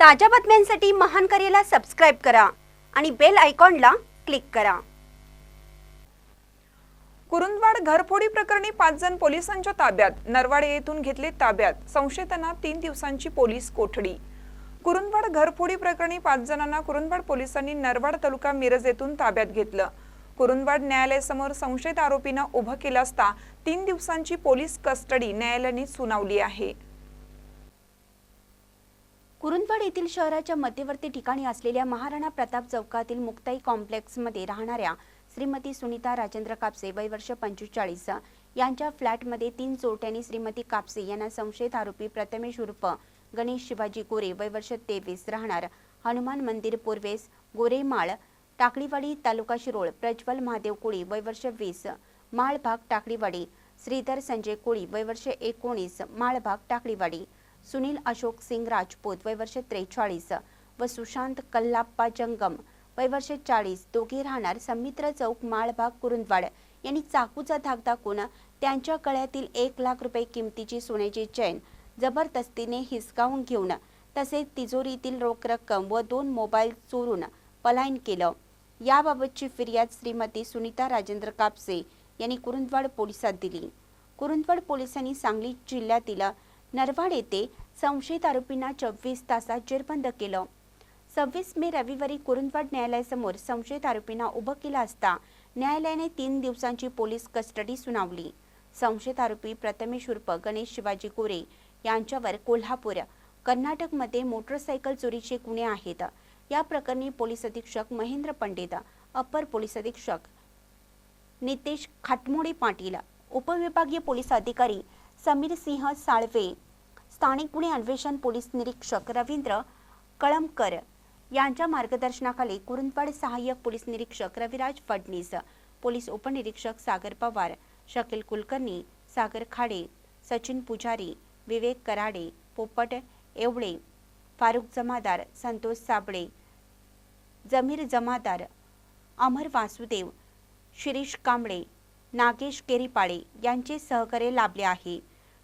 ताज्या बातम्यांसाठी महान करेला सबस्क्राईब करा आणि बेल आयकॉनला क्लिक करा. कुरुंदवाड घरफोडी प्रकरणी पाच जण पोलिसांच्या ताब्यात. नरवाडे येथून घेतले ताब्यात. संशयितांना तीन दिवसांची पोलीस कोठडी. कुरुंदवाड घरफोडी प्रकरणी पाच जणांना कुरुंदवाड पोलिसांनी नरवाड तालुका मिरज येथून ताब्यात घेतलं. कुरुंदवाड न्यायालयासमोर संशयित आरोपींना उभं केलं असता तीन दिवसांची पोलीस कस्टडी न्यायालयाने सुनावली आहे. कुरुंदवाड येथील शहराच्या मध्यवर्ती ठिकाणी असलेल्या महाराणा प्रताप चौकातील मुक्ताई कॉम्प्लेक्समध्ये राहणाऱ्या श्रीमती सुनीता राजेंद्र कापसे वय वर्ष पंचेचाळीस यांच्या फ्लॅटमध्ये तीन चोरट्यांनी श्रीमती कापसे यांना संशयित आरोपी प्रथमेश उर्फ गणेश शिवाजी गोरे वय वर्ष तेवीस राहणार हनुमान मंदिर पूर्वेस गोरेमाळ टाकळीवाडी तालुका शिरोळ प्रज्वल महादेव कोळी वय वर्ष वीस माळभाग टाकळीवाडी श्रीधर संजय कोळी वय वर्ष एकोणीस माळभाग टाकळीवाडी. सुनील अशोक सिंग राजपूत वय वर्ष त्रेचाळीस व सुशांत कल्लाप्पा जंगम वय वर्ष चाळीस. दोघे राहणार समित्र चौक माळभाग कुरुंदवाड. यांनी चाकूचा धाक दाखवून त्यांच्या गळ्यातील एक लाख रुपये किमतीची सोन्याची चैन जबरदस्तीने हिसकावून घेऊन तसेच तिजोरीतील रोख रक्कम व दोन मोबाईल चोरून पलायन केलं. याबाबतची फिर्याद श्रीमती सुनीता राजेंद्र कापसे यांनी कुरुंदवाड पोलिसात दिली. कुरुंदवाड पोलिसांनी सांगली जिल्ह्यातील नरवाड येथे संशयित आरोपींना चोवीस तासात जेरबंद केलं. सव्वीस मे रविवारी कुरुंदवाड न्यायालयासमोर संशयित आरोपींना उभं केलं असता न्यायालयाने तीन दिवसांची पोलीस कस्टडी सुनावली. संशयित आरोपी प्रथमेश उर्फ गणेश शिवाजी गोरे यांच्यावर कोल्हापूर कर्नाटकमध्ये मोटरसायकल चोरीचे गुन्हे आहेत. या प्रकरणी पोलीस अधीक्षक महेंद्र पंडित अपर पोलीस अधीक्षक नितेश खाटमोडे पाटील उपविभागीय पोलीस अधिकारी समीर सिंह साळवे. स्थानिक गुन्हे अन्वेषण पोलीस निरीक्षक रवींद्र कळमकर यांच्या मार्गदर्शनाखाली कुरुंदवाड सहाय्यक पोलीस निरीक्षक रविराज फडणीस पोलीस उपनिरीक्षक सागर पवार शकील कुलकर्णी सागर खाडे सचिन पुजारी विवेक कराडे पोपट एवळे फारुख जमादार संतोष साबळे जमीर जमादार अमर वासुदेव शिरीष कांबळे नागेश केरीपाळे यांचे सहकार्य लाभले आहे.